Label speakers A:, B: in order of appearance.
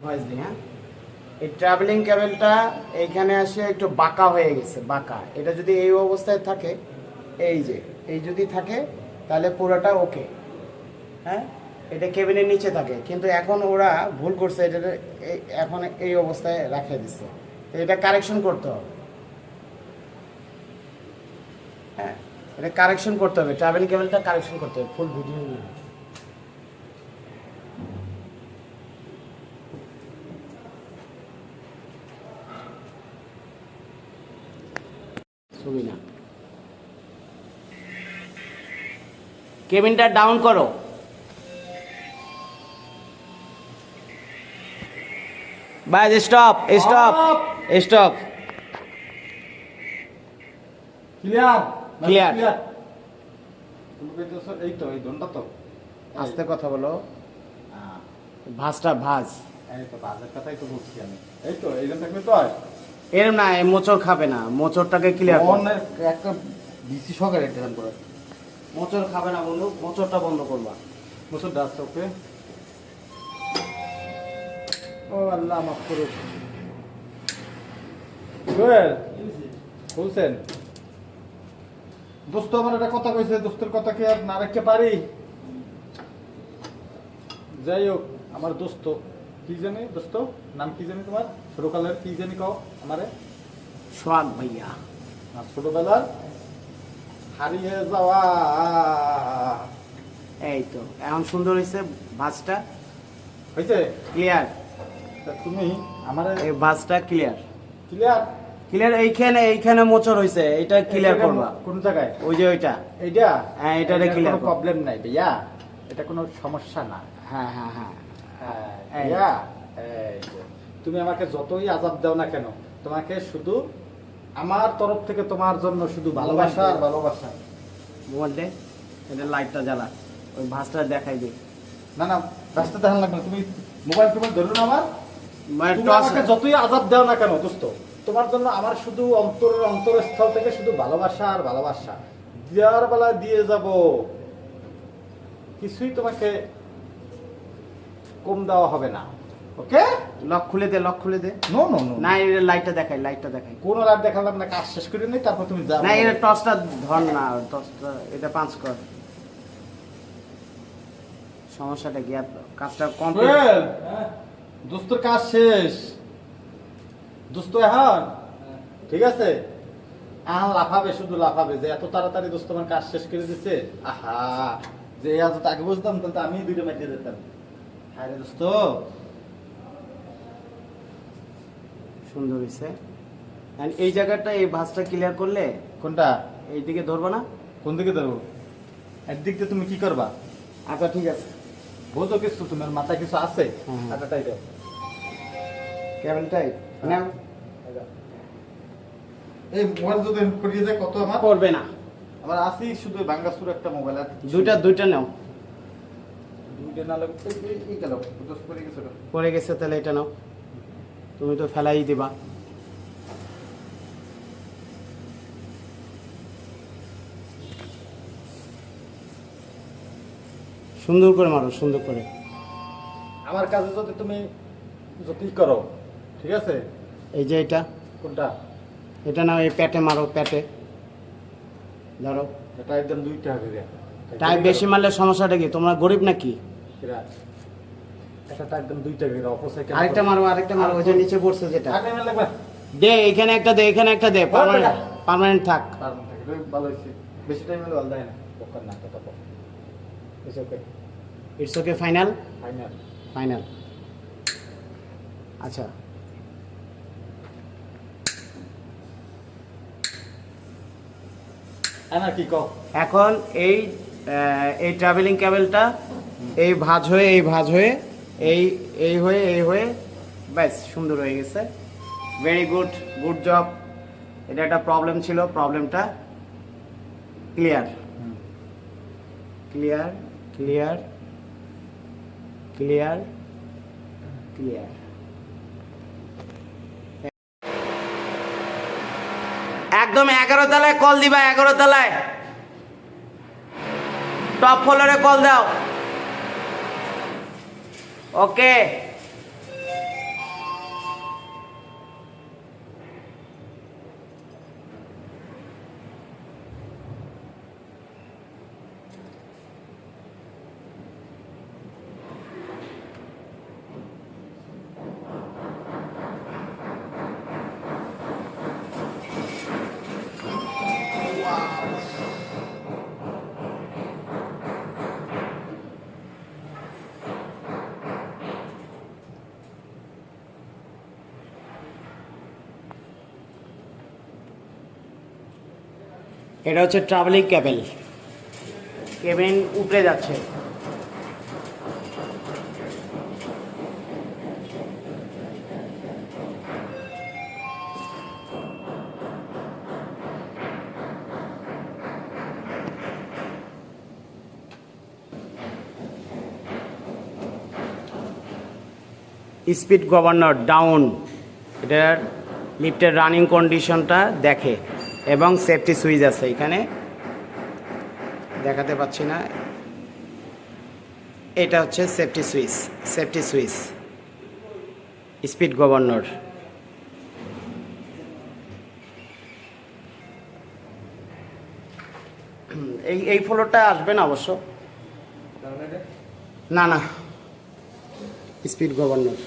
A: হ্যাঁ? এই ট্রাভেলিং ক্যাবেলটা এইখানে আসে একটু বাঁকা হয়ে গেছে, বাঁকা। এটা যদি এই অবস্থায় থাকে, এই যে, এই যদি থাকে, তাহলে পুরোটা ওকে হ্যাঁ? এটা কেবিনের নিচে থাকে, কিন্তু এখন ওরা ভুল করছে, এটা এখন এই অবস্থায় রাখে দিচ্ছে এটা কারেকশন করতে হবে। হ্যাঁ? এটা কারেকশন করতে হবে ট্রাভেলিং কেবলটা কারেকশন করতে হবে ফুল ভিডিও ছবি না। কেবিনটা ডাউন করো। বাস স্টপ স্টপ স্টপ
B: ক্লিয়ার কইতেছো এই তো এই দনটা তো।
A: আস্তে কথা বলো।
B: হ্যাঁ,
A: ভাজটা ভাজ।
B: এই তো বাজার কথাই তো বলছি আমি। এই তো এই জন থাকলে তো
A: এর না এ মোচড় খাবে না। মোচড়টাকে ক্লিয়ার করো।
B: একটা বিসি সহকারে একটা গান করে।
A: মোচড় খাবে না বন্ধু মোচড়টা বন্ধ করবা।
B: মোচর দাস ওকে? ও আল্লাহ মাফ করুক জুয়েল বলছেন? দোস্ত আমার একটা কথা কইছে দোস্তের কথা কি আর না রাখতে পারি? যাই হোক আমার দোস্ত কি জানি দোস্ত? নাম কি জানি তোমার? ছোটকালের কি জানি কও আমারে?
A: সোহাগ ভাইয়া।
B: ছোটবেলার? হারিয়ে যাওয়া।
A: এই তো এখন সুন্দর হয়েছে ভাজটা
B: হয়েছে
A: ক্লিয়ার
B: তা তুমি আমারে
A: এই ভাজটা ক্লিয়ার
B: ক্লিয়ার
A: ক্লিয়ার এইখানে এইখানে মোচড় হয়েছে এটা ক্লিয়ার করবা।
B: কোন জায়গায়?
A: ওই যে ওইটা।
B: এইটা?
A: হ্যাঁ, clear করো।
B: প্রবলেম নাই ভাইয়া। এটা কোনো সমস্যা না।
A: হ্যাঁ হ্যাঁ হ্যাঁ।
B: হ্যাঁ, তুমি আমাকে যতই আজাব দাও না কেন তোমাকে শুধু আমার তরফ থেকে তোমার জন্য শুধু ভালোবাসা আর ভালোবাসা।
A: দে এটা লাইটটা জ্বালা ওই ভাজটা দেখাই দে।
B: না না রাস্তা দেখান লাগবে। তুমি মোবাইল টোবাইল ধরো না আমার। তুমি আমাকে যতই আজাব দাও না কেন দোস্ত তোমার জন্য আমার শুধু অন্তরের অন্তরস্থল থেকে শুধু ভালোবাসা আর ভালোবাসা। দেওয়ার বেলা দিয়ে যাব। কিছুই তোমাকে কম দেওয়া হবে না। ওকে?
A: লক খুলে দে লক খুলে দে।
B: নো নো নো
A: না এর লাইটটা দেখাই লাইটটা দেখাই।
B: কোন লাইট দেখালাম না কাজ শেষ করে নেই তারপর তুমি যাও
A: না এটা টসটা ধর না টসটা এটা পাঁচ কর। সমস্যাটা কি? আর কাজটা কমপ্লিট
B: সোহেল, দোস্তর কাজ শেষ। দোস্ত এখন? ঠিক আছে? এখন লাফাবে শুধু লাফাবে যে এত তাড়াতাড়ি দোস্ত আমার কাজ শেষ করে দিচ্ছে আহা যে আজ আগে বুঝতাম তাহলে তো আমি দুইটা মাইকে দিতাম। হ্যাঁ দোস্ত।
A: সুন্দর হয়েছে এই জায়গাটা এই ভাঁজটা ক্লিয়ার করলে
B: কোনটা?
A: এইদিকে ধরবো না?
B: কোন দিকে ধরবো? একদিক দিয়ে তুমি কি করবা?
A: আচ্ছা ঠিক আছে।
B: বোঝো কিছু তোমার মাথায় কিছু আছে। আচ্ছা
A: কেবলটাই নাও।
B: এই মোবাইল যদি করিয়ে যায় কত আমার?
A: করবে না।
B: আমার আছেই শুধু বাঙ্গাসুর একটা মোবাইল আর কিছু
A: দুইটা দুইটা নাও
B: দুইটা না লাগে এই- এই- এই গেল দোস্ত পড়ে গেছে
A: তাহলে এটা নাও। তুমি তো ফেলাই দিবা। সুন্দর করে মারো সুন্দর করে।
B: আমার কাজে যদি তুমি যদি করো ঠিক আছে?
A: এই যে এটা।
B: কোনটা?
A: এটা নাও এই প্যাটে মারো প্যাটে। ধরো
B: এটা একদম দুইটা হবে
A: টাইপ বেশি মারলে সমস্যাটা কি? তোমরা গরিব নাকি?
B: এরা এটা একদম দুইটা
A: আরেকটা মারো আরেকটা মারো ওই যে নিচে পড়ছে যেটা।
B: আগে মেলে লাগবে
A: দে এখানে একটা দে এখানে একটা দে পার্মানেন্ট পার্মানেন্ট থাক।
B: কারণ থাকে ভালো হইছে বেশি টাইম হলে না। না it's okay
A: it's okay final
B: final
A: final আচ্ছা। এখন এই এই ট্রাভেলিং ক্যাবেলটা এই ভাজ হয়ে, এই ভাজ হয়ে, এই এই হয়ে এই হয়ে, ব্যাস, সুন্দর হয়ে গেছে। ভেরি গুড গুড জব এটা একটা প্রবলেম ছিল প্রবলেমটা clear clear clear clear clear একদম এগারো তলায় কল দিবা এগারো তলায়। টপ ফ্লোরে কল দাও। ওকে এটা হচ্ছে ট্রাভেলিং ক্যাবেল কেবিন উপরে যাচ্ছে। স্পিড গভর্নর ডাউন, এটার লিফটের রানিং কন্ডিশনটা দেখে। এবং সেফটি সুইচ আছে এখানে। দেখাতে পাচ্ছি না। এটা হচ্ছে safety switch safety switch speed governor এই এই ফ্লোরটা আসবে না অবশ্য। না না। Speed governor